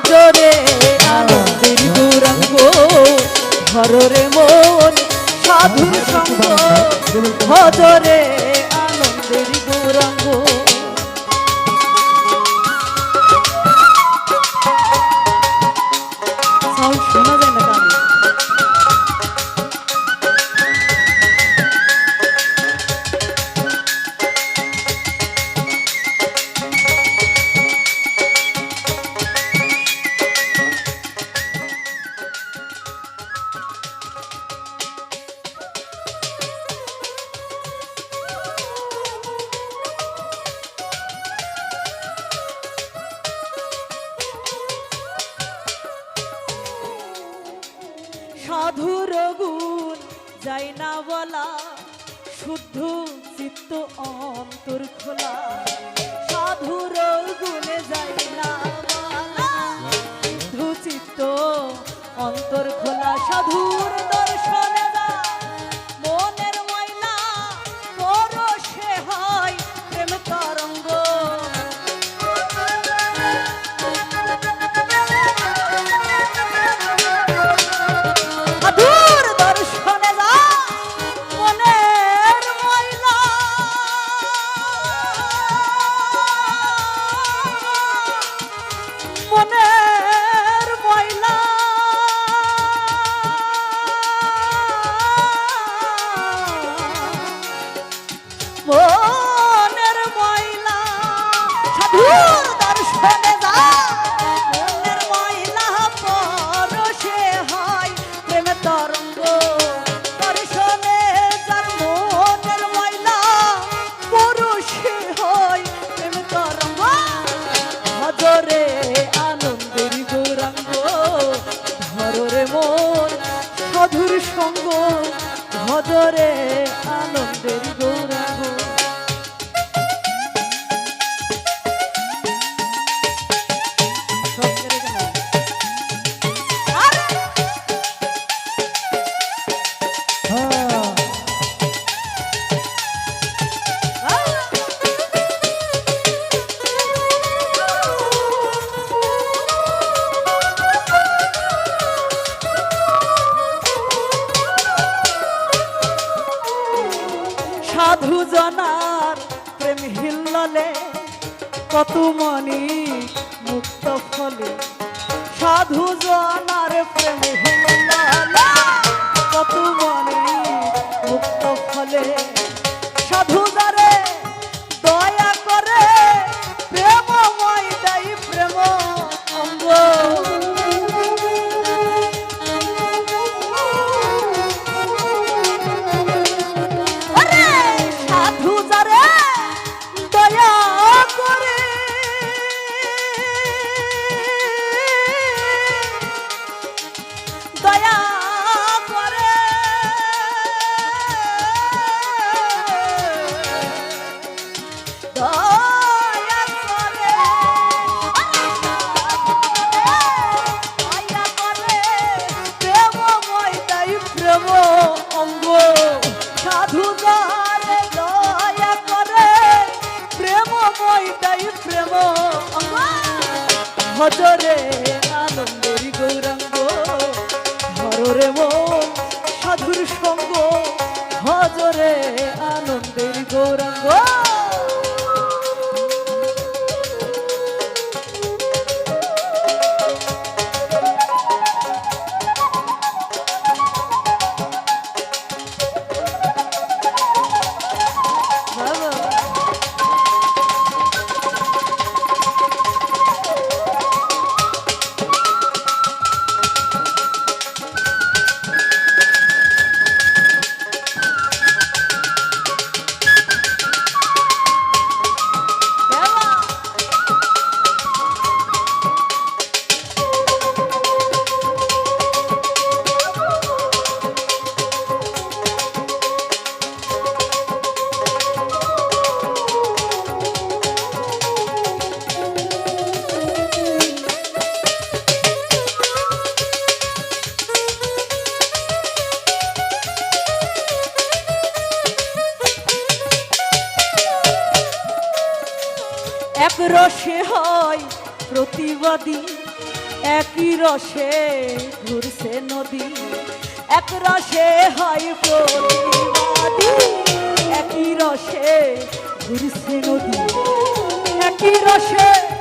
ভজরে আনন্দের দুরঙ্গ হররে মন সাধুর সঙ্গ হজরে আনন্দের গৌরাঙ্গ যাই না বলা শুদ্ধ চিত্ত অন্তর খোলা। মন সাধুর সঙ্গ ভজরে আনন্দের সাধু জনার প্রেম হিল্ললে কত মনি মুক্ত ফলে। সাধু জনার প্রেম হিল্ললে কত মনি মুক্ত ফলে। সাধু যারে সাধু দয়া করে প্রেমময় তাই প্রেম হজরে আনন্দের গৌরাঙ্গ রসে হয় প্রতিবাদী। একই রসে ঘুরছে নদী। এক রসে হয় প্রতিবাদী। একই রসে ঘুরছে নদী। একই রসে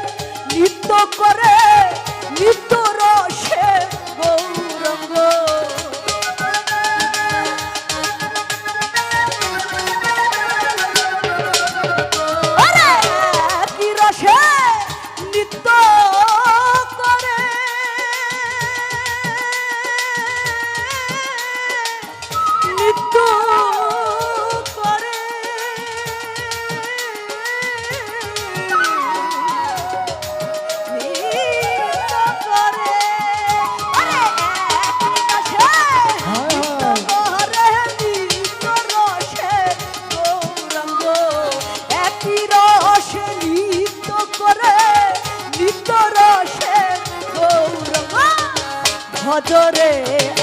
ভজরে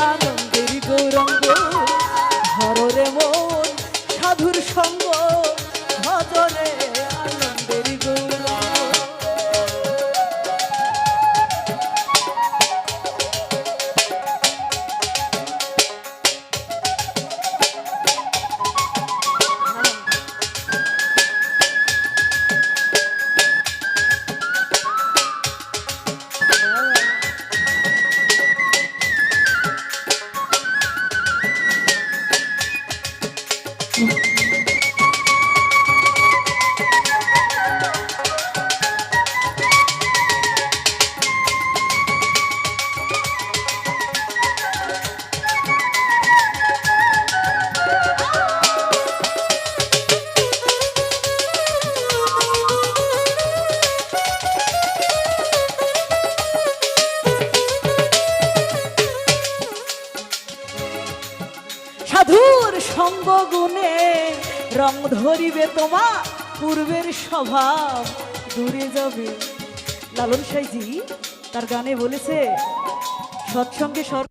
আনন্দের গৌরঙ্গ। সঙ্গ গুণে রং ধরিবে তোমার পূর্বের স্বভাব দূরে যাবে। লালন সাইজি তার গানে বলেছে, সৎসঙ্গে সর